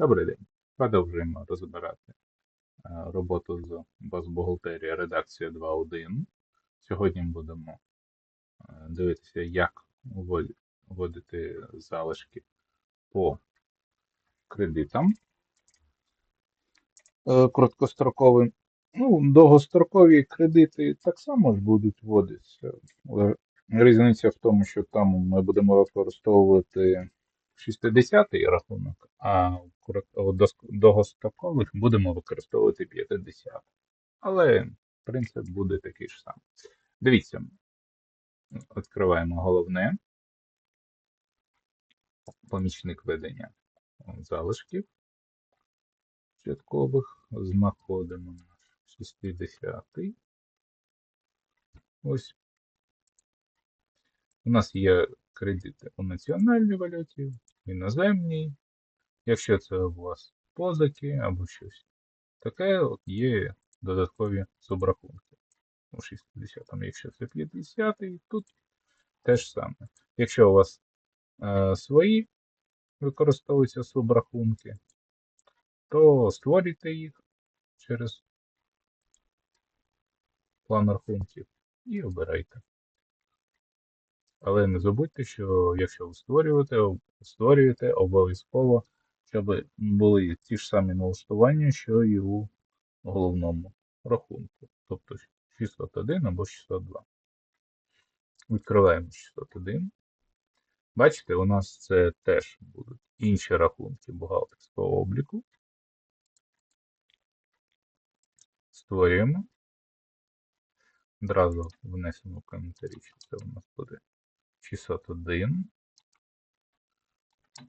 Добрий день. Продовжуємо розбирати е, роботу з базбухгалтерії редакція 2.1. Сьогодні будемо е, дивитися, як вводити залишки по кредитам е, короткостроковим. Ну, довгострокові кредити так само ж будуть вводитися. Різниця в тому, що там ми будемо використовувати 60-й рахунок, а довгострокових будемо використовувати 50. Але принцип буде такий ж самий. Дивіться, відкриваємо головне. Помічник ведення залишків початкових. Знаходимо наш 60-й. Ось. У нас є кредити у національній валюті, іноземній. Якщо це у вас позики або щось таке, от є додаткові субрахунки. У 60-му, якщо це 50-й, тут теж саме. Якщо у вас е, свої використовуються субрахунки, то створюйте їх через план рахунків і обирайте. Але не забудьте, що якщо ви створюєте, створюєте обов'язково, щоб були ті ж самі налаштування, що і у головному рахунку. Тобто 601 або 602. Відкриваємо 601. Бачите, у нас це теж будуть інші рахунки бухгалтерського обліку. Створюємо. Одразу внесемо в коментарі, що це у нас буде 601.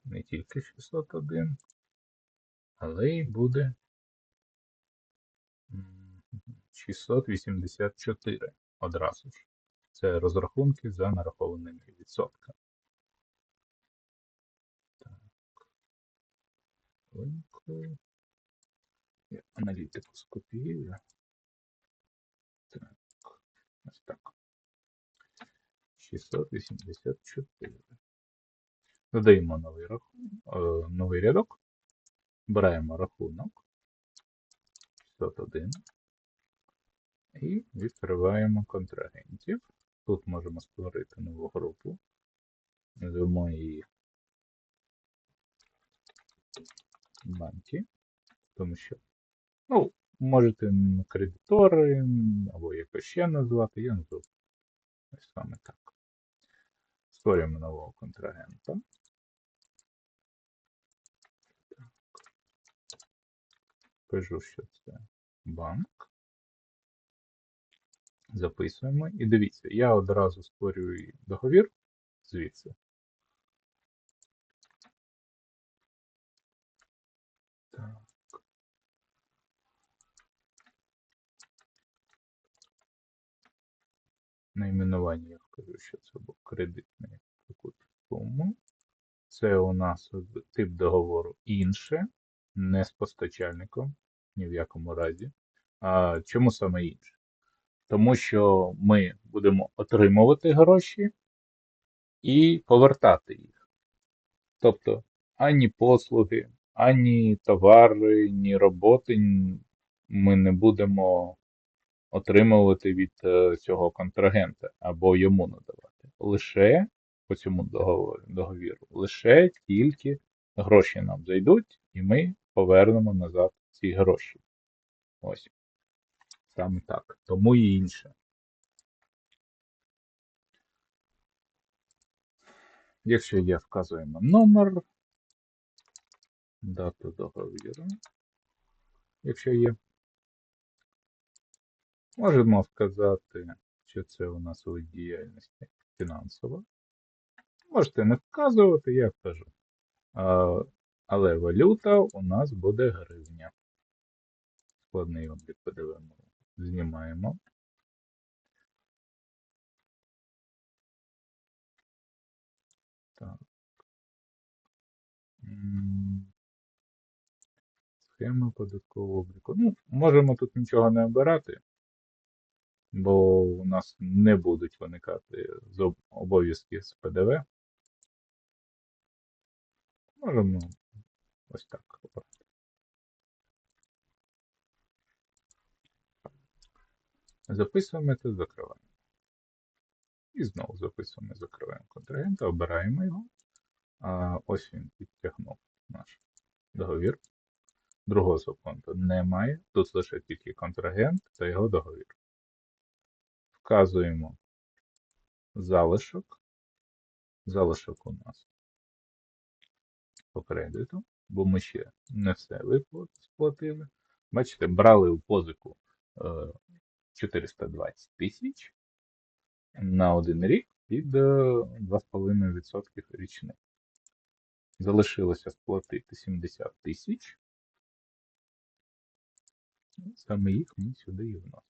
Не тільки 601, але й буде 684 одразу ж. Це розрахунки за нарахованими відсотками. Так. Я аналітику скопіюю. Так. Ось так. 684. Додаємо новий, рахунок, е, новий рядок. Беремо рахунок 601 і відкриваємо контрагентів. Тут можемо створити нову групу. Назвемо її банки, тому що, ну, можете кредитори або якось ще назвати, я назву ось саме так. Створюємо нового контрагента. Кажу, що це банк. Записуємо. І дивіться, я одразу створюю договір звідси. Так. Найменування я вкажу, що це був кредитний таку. Це у нас тип договору інше, не з постачальником, ні в якому разі. А чому саме інше? Тому що ми будемо отримувати гроші і повертати їх. Тобто ані послуги, ані товари, ні роботи ми не будемо отримувати від е, цього контрагента або йому надавати. Лише по цьому договору, договіру, лише тільки гроші нам зайдуть, і ми повернемо назад ці гроші. Ось. Саме так. Тому і інше. Якщо є, вказуємо номер, дату договіру, якщо є. Можемо вказати, що це у нас вид діяльності фінансова. Можете не вказувати, я вкажу. Але валюта у нас буде гривня. Складний облік ПДВ ми знімаємо. Так. Схема податкового обліку. Ну, можемо тут нічого не обирати, бо у нас не будуть виникати обов'язки з ПДВ. Можемо Ось так. Записуємо це, закриваємо. І знову записуємо, закриваємо контрагента, обираємо його. А, ось він підтягнув наш договір. Другого субконту немає. Тут лише тільки контрагент та його договір. Вказуємо залишок. Залишок у нас по кредиту, бо ми ще не все сплатили. Бачите, брали у позику е, 420 тисяч на один рік під е, 2,5% річних. Залишилося сплатити 70 тисяч. Саме їх ми сюди і вносимо.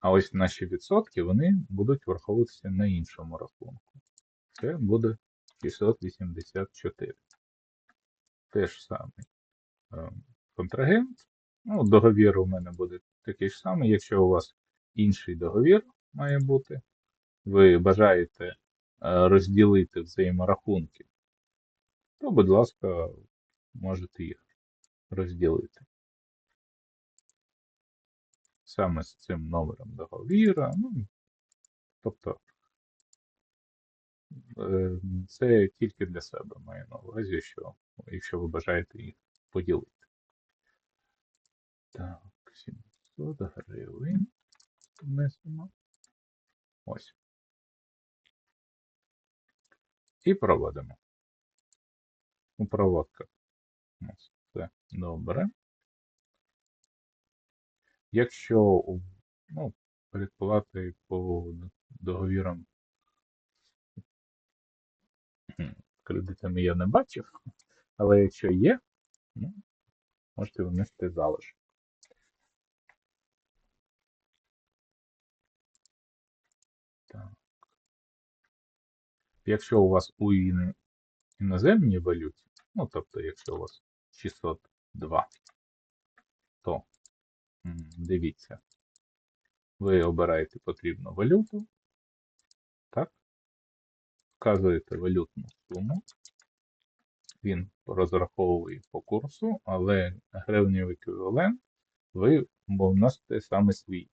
А ось наші відсотки вони будуть враховуватися на іншому рахунку. Це буде 684. Теж самий е, контрагент. Ну, договір у мене буде такий ж самий. Якщо у вас інший договір має бути, ви бажаєте е, розділити взаєморахунки, то, будь ласка, можете їх розділити. Саме з цим номером договіра. Ну, тобто, це тільки для себе маю на увазі, що якщо ви бажаєте їх поділити. Так, 700 гривень внесемо. Ось. І проводимо. У проводках нас все добре. Якщо ну, передплати по договірам кредитами я не бачив, але якщо є, ну, можете внести залишок. Так. Якщо у вас у іноземній валюті, ну тобто, якщо у вас 602, то дивіться, ви обираєте потрібну валюту, так? Вказуєте валютну суму, він розраховує по курсу, але гривневий еквівалент ви вносите саме свій.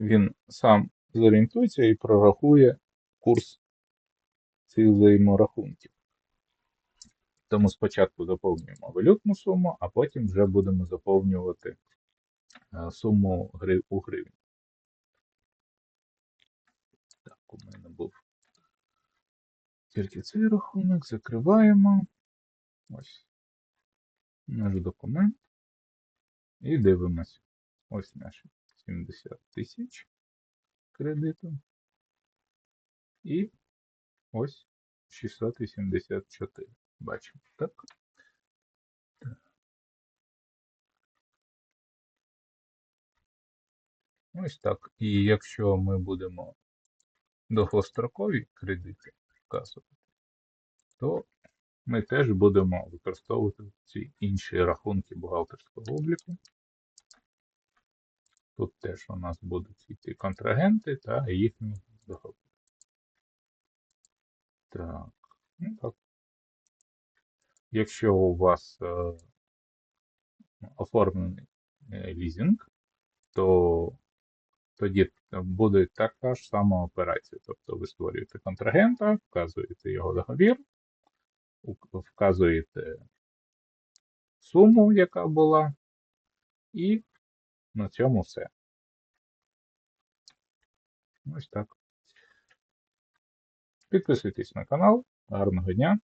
Він сам зорієнтується і прорахує курс цих взаєморахунків. Тому спочатку заповнюємо валютну суму, а потім вже будемо заповнювати е, суму у гривні. Так, у мене був тільки цей рахунок. Закриваємо. Ось наш документ. І дивимося. Ось наші 70 тисяч кредиту. І ось 684. Бачимо, так? Ось так. І якщо ми будемо довгострокові кредити вказувати, то ми теж будемо використовувати ці інші рахунки бухгалтерського обліку. Тут теж у нас будуть йти контрагенти та їхні договори. Так, ну так. Якщо у вас е, оформлений е, лізинг, то тоді буде така ж сама операція. Тобто ви створюєте контрагента, вказуєте його договір, вказуєте суму, яка була, і на цьому все. Ось так. Підписуйтесь на канал. Гарного дня!